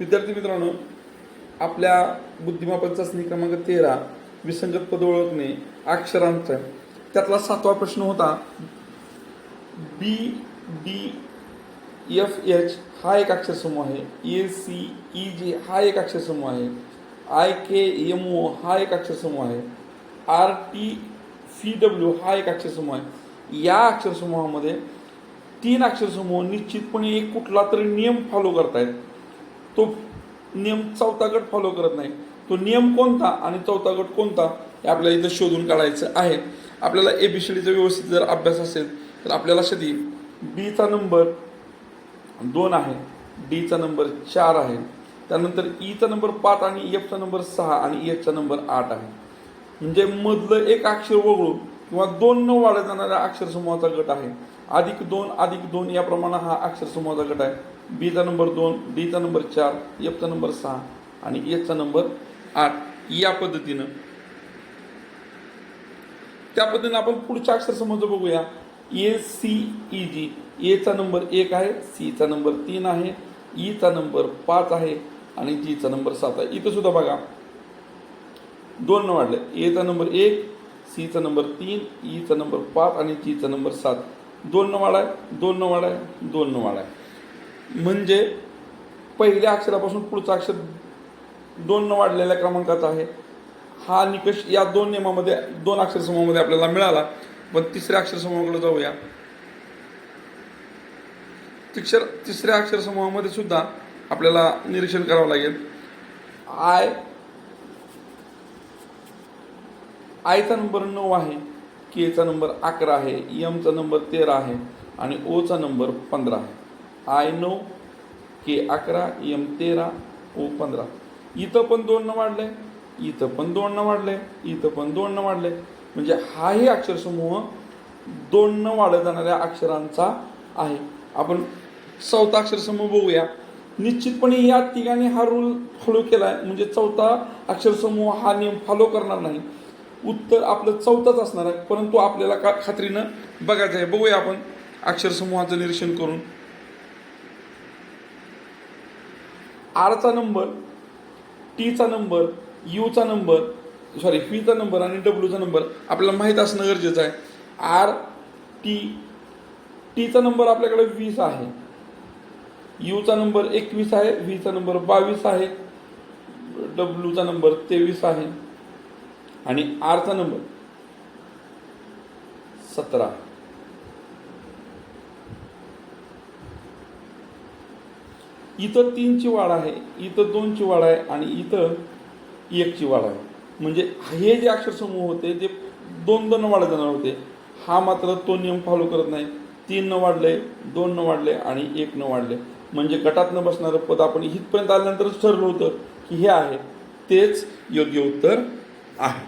विद्यार्थी मित्रांनो आपल्या बुद्धिमापन चाचणी क्रमांक तेरा विसंगत पद ओळखणे अक्षरांचा. त्यातला सातवा प्रश्न होता बी डी एफ एच हा एक अक्षरसमूह आहे. ए सी ई जे हा एक अक्षरसमूह आहे. आय के एम ओ हा एक अक्षरसमूह आहे. आर टी सी डब्ल्यू हा एक अक्षरसमूह आहे. या अक्षरसमूहामध्ये तीन अक्षरसमूह निश्चितपणे एक कुठला तरी नियम फॉलो करतायत. तो नियम चौथा गट फॉलो करत नाही. तो नियम कोणता आणि चौथा गट कोणता हे आपल्याला इथं शोधून काढायचं आहे. आपल्याला ए बी सी डीचा व्यवस्थित जर अभ्यास असेल तर आपल्याला लक्षात येईल. बीचा नंबर दोन आहे डीचा नंबर चार आहे. त्यानंतर e ईचा नंबर पाच आणि एफचा नंबर सहा आणि एचचा नंबर आठ आहे. म्हणजे मधलं एक अक्षर वगळून किंवा दोन न वाढत जाणाऱ्या अक्षरसमूहाचा गट आहे. अधिक दोन अधिक दोन याप्रमाणे हा अक्षरसमूहाचा गट आहे. बीचा नंबर दोन डीचा नंबर चार एफचा नंबर सहा आणि एचचा नंबर आठ या पद्धतीनं त्या पद्धतीनं आपण पुढच्या अक्षर समज बघूया ए सी ई जी एचा नंबर एक आहे सीचा नंबर तीन आहे ईचा नंबर पाच आहे आणि जीचा नंबर सात आहे इथं सुद्धा बघा दोन न वाढले एचा नंबर एक सीचा नंबर तीन ईचा नंबर पाच आणि जीचा नंबर सात दोन न वाढाय दोन न वाढाय दोन न वाढाय म्हणजे पहिल्या अक्षरापासून पुढचं अक्षर दोन वाढलेल्या क्रमांकाचा आहे. हा निकष या दोन नियमामध्ये दोन अक्षरसमूहामध्ये आपल्याला मिळाला. पण तिसऱ्या अक्षरसमूहाकडे जाऊया. तिक्षर तिसऱ्या अक्षरसमूहामध्ये सुद्धा आपल्याला निरीक्षण करावं लागेल. आय आयचा नंबर नऊ आहे केचा नंबर अकरा आहे एमचा नंबर तेरा आहे आणि ओचा नंबर पंधरा आहे. आय नऊ के अकरा एम तेरा ओ पंधरा. इथं पण दोन न वाढले इथं पण दोन न वाढले इथं पण दोन न वाढले. म्हणजे हाही अक्षरसमूह दोन न वाढत जाणाऱ्या अक्षरांचा आहे. आपण चौथा अक्षरसमूह बघूया. निश्चितपणे या तिघांनी हा रूल फॉलो केला आहे म्हणजे चौथा अक्षरसमूह हा नियम फॉलो करणार नाही. उत्तर आपलं चौथाच असणार आहे. परंतु आपल्याला का खात्रीनं बघायचं आहे. बघूया आपण अक्षरसमूहाचं निरीक्षण करून. आरचा नंबर टीचा नंबर यूचा नंबर सॉरी व्हीचा नंबर आणि डब्ल्यूचा नंबर आपल्याला माहीत असणं गरजेचं आहे. आर टी टीचा नंबर आपल्याकडे वीस आहे. यूचा नंबर एकवीस आहे व्हीचा नंबर बावीस आहे डब्ल्यूचा नंबर तेवीस आहे. आणि आरचा नंबर सतरा इथं तीनची वाढ आहे इथं दोनची वाढ आहे आणि इथं एकची वाढ आहे. म्हणजे हे जे अक्षरसमूह होते जे दोन दोन वाढत जाणार होते हा मात्र तो नियम फॉलो करत नाही. तीन न वाढले दोन न वाढले आणि एक न वाढले. म्हणजे गटात न बसणारं पद आपण इथपर्यंत आल्यानंतरच ठरलं होतं की हे आहे. तेच योग्य उत्तर आहे.